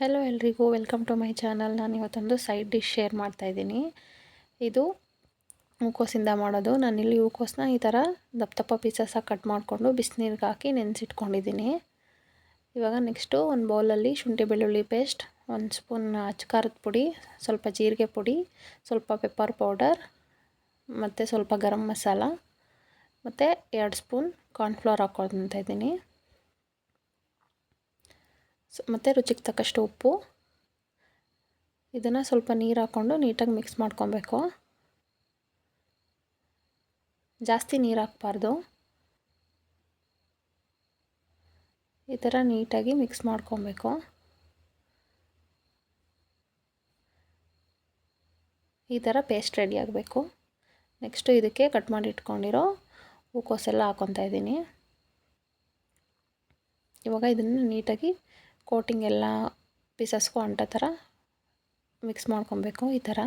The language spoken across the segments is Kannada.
ಹಲೋ ಎಲ್ರಿಗೂ ವೆಲ್ಕಮ್ ಟು ಮೈ ಚಾನಲ್ ನಾನು ಇವತ್ತೊಂದು ಸೈಡ್ ಡಿಶ್ ಶೇರ್ ಮಾಡ್ತಾಯಿದ್ದೀನಿ ಇದು ಹೂಕೋಸಿಂದ ಮಾಡೋದು. ನಾನಿಲ್ಲಿ ಹೂಕೋಸನ್ನ ಈ ಥರ ದಪ್ಪ ದಪ್ಪ ಪೀಸಸ್ಸಾಗಿ ಕಟ್ ಮಾಡಿಕೊಂಡು ಬಿಸಿನೀರಿಗೆ ಹಾಕಿ ನೆನೆಸಿಟ್ಕೊಂಡಿದ್ದೀನಿ. ಇವಾಗ ನೆಕ್ಸ್ಟು ಒಂದು ಬೌಲಲ್ಲಿ ಶುಂಠಿ ಬೆಳ್ಳುಳ್ಳಿ ಪೇಸ್ಟ್ ಒಂದು ಸ್ಪೂನ್ ಅಚ್ಕಾರದ ಪುಡಿ, ಸ್ವಲ್ಪ ಜೀರಿಗೆ ಪುಡಿ, ಸ್ವಲ್ಪ ಪೆಪ್ಪರ್ ಪೌಡರ್ ಮತ್ತು ಸ್ವಲ್ಪ ಗರಂ ಮಸಾಲ, ಮತ್ತು ಎರಡು ಸ್ಪೂನ್ ಕಾರ್ನ್ಫ್ಲವರ್ ಹಾಕೊಳ್ತಾ ಇದ್ದೀನಿ. ಮತ್ತು ರುಚಿಗೆ ತಕ್ಕಷ್ಟು ಉಪ್ಪು. ಇದನ್ನು ಸ್ವಲ್ಪ ನೀರು ಹಾಕ್ಕೊಂಡು ನೀಟಾಗಿ ಮಿಕ್ಸ್ ಮಾಡ್ಕೊಬೇಕು. ಜಾಸ್ತಿ ನೀರು ಹಾಕ್ಬಾರ್ದು. ಈ ಥರ ನೀಟಾಗಿ ಮಿಕ್ಸ್ ಮಾಡ್ಕೊಬೇಕು. ಈ ಥರ ಪೇಸ್ಟ್ ರೆಡಿ ಆಗಬೇಕು. ನೆಕ್ಸ್ಟು ಇದಕ್ಕೆ ಕಟ್ ಮಾಡಿ ಇಟ್ಕೊಂಡಿರೋ ಹೂಕೋಸೆಲ್ಲ ಹಾಕ್ಕೊತಾ ಇದ್ದೀನಿ ಇವಾಗ ಇದನ್ನು ನೀಟಾಗಿ ಕೋಟಿಂಗ್ ಎಲ್ಲ ಪೀಸಸ್ಗೂ ಅಂಟೋ ಥರ ಮಿಕ್ಸ್ ಮಾಡ್ಕೊಬೇಕು ಈ ಥರ.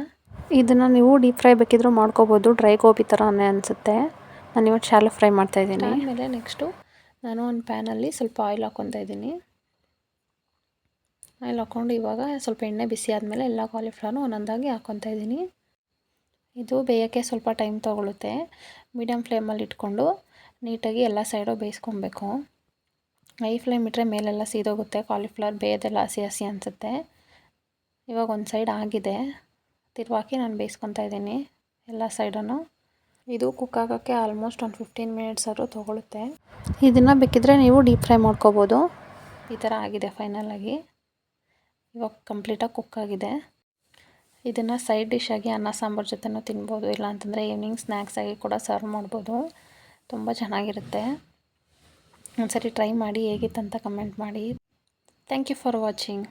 ಇದನ್ನು ನೀವು ಡೀಪ್ ಫ್ರೈ ಬೇಕಿದ್ರೂ ಮಾಡ್ಕೋಬೋದು ಡ್ರೈ ಗೋಬಿ ಥರನೇ ಅನಿಸುತ್ತೆ. ನಾನು ಇವತ್ತು ಶಾಲೆ ಫ್ರೈ ಮಾಡ್ತಾ ಇದ್ದೀನಿ. ಆಮೇಲೆ ನೆಕ್ಸ್ಟು ನಾನು ಒಂದು ಪ್ಯಾನಲ್ಲಿ ಸ್ವಲ್ಪ ಆಯಿಲ್ ಹಾಕ್ಕೊತಾ ಇದ್ದೀನಿ. ಆಯಿಲ್ ಹಾಕ್ಕೊಂಡು ಇವಾಗ ಸ್ವಲ್ಪ ಎಣ್ಣೆ ಬಿಸಿ ಆದಮೇಲೆ ಎಲ್ಲ ಕಾಲಿಫ್ಲವರ್ನು ಒಂದೊಂದಾಗಿ ಹಾಕ್ಕೊತಾ ಇದ್ದೀನಿ. ಇದು ಬೇಯೋಕ್ಕೆ ಸ್ವಲ್ಪ ಟೈಮ್ ತೊಗೊಳುತ್ತೆ. ಮೀಡಿಯಮ್ ಫ್ಲೇಮಲ್ಲಿ ಇಟ್ಕೊಂಡು ನೀಟಾಗಿ ಎಲ್ಲ ಸೈಡು ಬೇಯಿಸ್ಕೊಬೇಕು. ಹೈ ಫ್ಲೇಮ್ ಇಟ್ಟರೆ ಮೇಲೆಲ್ಲ ಸೀದೋಗುತ್ತೆ ಕಾಲಿಫ್ಲವರ್ ಬೇಯೋದೆಲ್ಲ ಹಸಿ ಹಸಿ ಅನಿಸುತ್ತೆ. ಇವಾಗ ಒಂದು ಸೈಡ್ ಆಗಿದೆ. ತಿರುವಾಕಿ ನಾನು ಬೇಯಿಸ್ಕೊತಾ ಇದ್ದೀನಿ ಎಲ್ಲ ಸೈಡನ್ನು ಇದು ಕುಕ್ ಆಗೋಕ್ಕೆ ಆಲ್ಮೋಸ್ಟ್ ಒಂದು ಫಿಫ್ಟೀನ್ ಮಿನಿಟ್ಸ್ ಆದರೂ ತೊಗೊಳುತ್ತೆ. ಇದನ್ನು ಬೇಕಿದ್ರೆ ನೀವು ಡೀಪ್ ಫ್ರೈ ಮಾಡ್ಕೋಬೋದು. ಈ ಥರ ಆಗಿದೆ ಫೈನಲಾಗಿ ಇವಾಗ ಕಂಪ್ಲೀಟಾಗಿ ಕುಕ್ ಆಗಿದೆ. ಇದನ್ನು ಸೈಡ್ ಡಿಶ್ಶಾಗಿ ಅನ್ನ, ಸಾಂಬಾರು ಜೊತೆನೂ ತಿನ್ಬೋದು. ಇಲ್ಲ ಅಂತಂದರೆ ಈವ್ನಿಂಗ್ ಸ್ನ್ಯಾಕ್ಸ್ ಆಗಿ ಕೂಡ ಸರ್ವ್ ಮಾಡ್ಬೋದು. ತುಂಬ ಚೆನ್ನಾಗಿರುತ್ತೆ. ಒಂದ್ಸರಿ ಟ್ರೈ ಮಾಡಿ ಹೇಗಿತ್ತಂತ ಕಮೆಂಟ್ ಮಾಡಿ. Thank you for watching